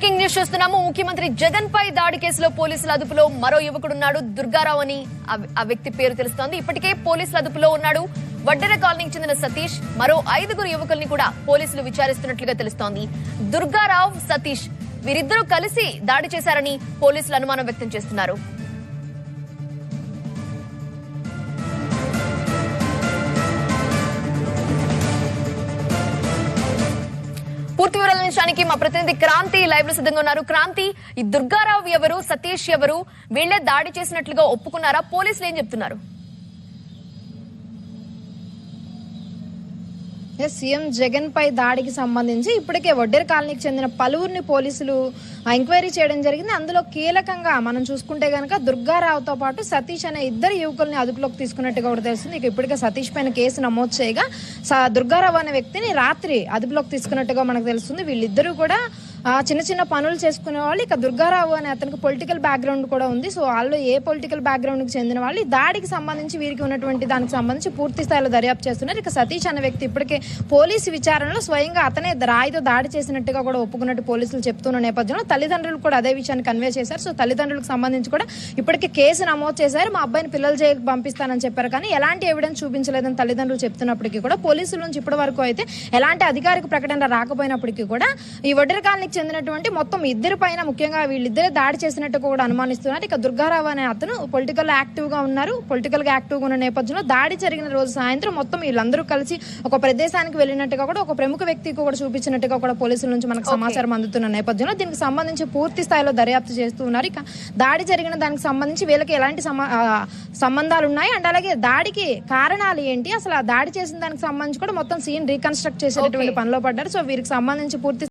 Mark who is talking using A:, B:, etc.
A: Breaking news చూస్తున్నాము. ముఖ్యమంత్రి జగన్ పై దాడి కేసులో పోలీసుల అదుపులో మరో యువకుడున్నాడు దుర్గారావు అని ఆ- వ్యక్తి పేరు తెలుస్తోంది. ఇప్పటికే పోలీసుల అదుపులో ఉన్నాడు. వడ్డెర కాలనీకి చెందిన సతీష్ మరో ఐదుగురు యువకుల్ని కూడా పోలీసులు విచారిస్తున్నట్లుగా తెలుస్తోంది. దుర్గారావు సతీష్ వీరిద్దరూ కలిసి దాడి చేశారని పోలీసులు అనుమానం వ్యక్తం చేస్తున్నారు. పూర్తి వివరాలు నిమిషానికి మా ప్రతినిధి క్రాంతి లైవ్లో సిద్ధంగా ఉన్నారు. క్రాంతి ఈ దుర్గారావు ఎవరు సతీష్ ఎవరు వీళ్ళే దాడి చేసినట్లుగా ఒప్పుకున్నారా? పోలీసులు ఏం చెప్తున్నారు?
B: సీఎం జగన్ పై దాడికి సంబంధించి ఇప్పటికే వడ్డేరు కాలనీకి చెందిన పలువురిని పోలీసులు ఎంక్వైరీ చేయడం జరిగింది. అందులో కీలకంగా మనం చూసుకుంటే కనుక దుర్గారావుతో పాటు సతీష్ అనే ఇద్దరు యువకుల్ని అదుపులోకి తీసుకున్నట్టుగా కూడా తెలుస్తుంది. ఇక ఇప్పటికే సతీష్ పైన కేసు నమోదు చేయగా దుర్గారావు అనే వ్యక్తిని రాత్రి అదుపులోకి తీసుకున్నట్టుగా మనకు తెలుస్తుంది. వీళ్ళిద్దరూ కూడా చిన్న చిన్న పనులు చేసుకునే వాళ్ళు ఇక దుర్గారావు అనే అతనికి పొలిటికల్ బ్యాక్గ్రౌండ్ కూడా ఉంది. సో వాళ్ళు ఏ పొలిటికల్ బ్యాక్గ్రౌండ్కి చెందిన వాళ్ళు ఈ దాడికి సంబంధించి వీరికి ఉన్నటువంటి దానికి సంబంధించి పూర్తి స్థాయిలో దర్యాప్తు చేస్తున్నారు. ఇక సతీష్ అనే వ్యక్తి ఇప్పటికే పోలీసు విచారణలో స్వయంగా అతనే రాయితో దాడి చేసినట్టుగా కూడా ఒప్పుకున్నట్టు పోలీసులు చెప్తున్న నేపథ్యంలో తల్లిదండ్రులు కూడా అదే విషయాన్ని కన్వే చేశారు. సో తల్లిదండ్రులకు సంబంధించి కూడా ఇప్పటికే కేసు నమోదు చేశారు. మా అబ్బాయిని పిల్లల జైలుకి పంపిస్తానని చెప్పారు. కానీ ఎలాంటి ఎవిడెన్స్ చూపించలేదని తల్లిదండ్రులు చెప్తున్నప్పటికీ కూడా పోలీసుల నుంచి ఇప్పటి వరకు అయితే ఎలాంటి అధికారిక ప్రకటన రాకపోయినప్పటికీ కూడా ఈ వడ్డెర చెందినటువంటి మొత్తం ఇద్దరి పైన ముఖ్యంగా వీళ్ళిద్దరే దాడి చేసినట్టు కూడా అనుమానిస్తున్నారు. ఇక దుర్గారావు అనే అతను పొలిటికల్ యాక్టివ్గా ఉన్నారు. పొలిటికల్గా యాక్టివ్గా ఉన్న నేపథ్యంలో దాడి జరిగిన రోజు సాయంత్రం మొత్తం వీళ్ళందరూ కలిసి ఒక ప్రదేశానికి వెళ్ళినట్టుగా కూడా ఒక ప్రముఖ వ్యక్తికి కూడా చూపించినట్టుగా కూడా పోలీసుల నుంచి మనకు సమాచారం అందుతున్న నేపథ్యంలో దీనికి సంబంధించి పూర్తి స్థాయిలో దర్యాప్తు చేస్తూ ఉన్నారు. ఇక దాడి జరిగిన దానికి సంబంధించి వీళ్ళకి ఎలాంటి సంబంధాలు ఉన్నాయి? అండ్ అలాగే దాడికి కారణాలు ఏంటి? అసలు ఆ దాడి చేసిన దానికి సంబంధించి కూడా మొత్తం సీన్ రీకన్స్ట్రక్ట్ చేసేటటువంటి పనిలో పడ్డారు. సో వీరికి సంబంధించి పూర్తి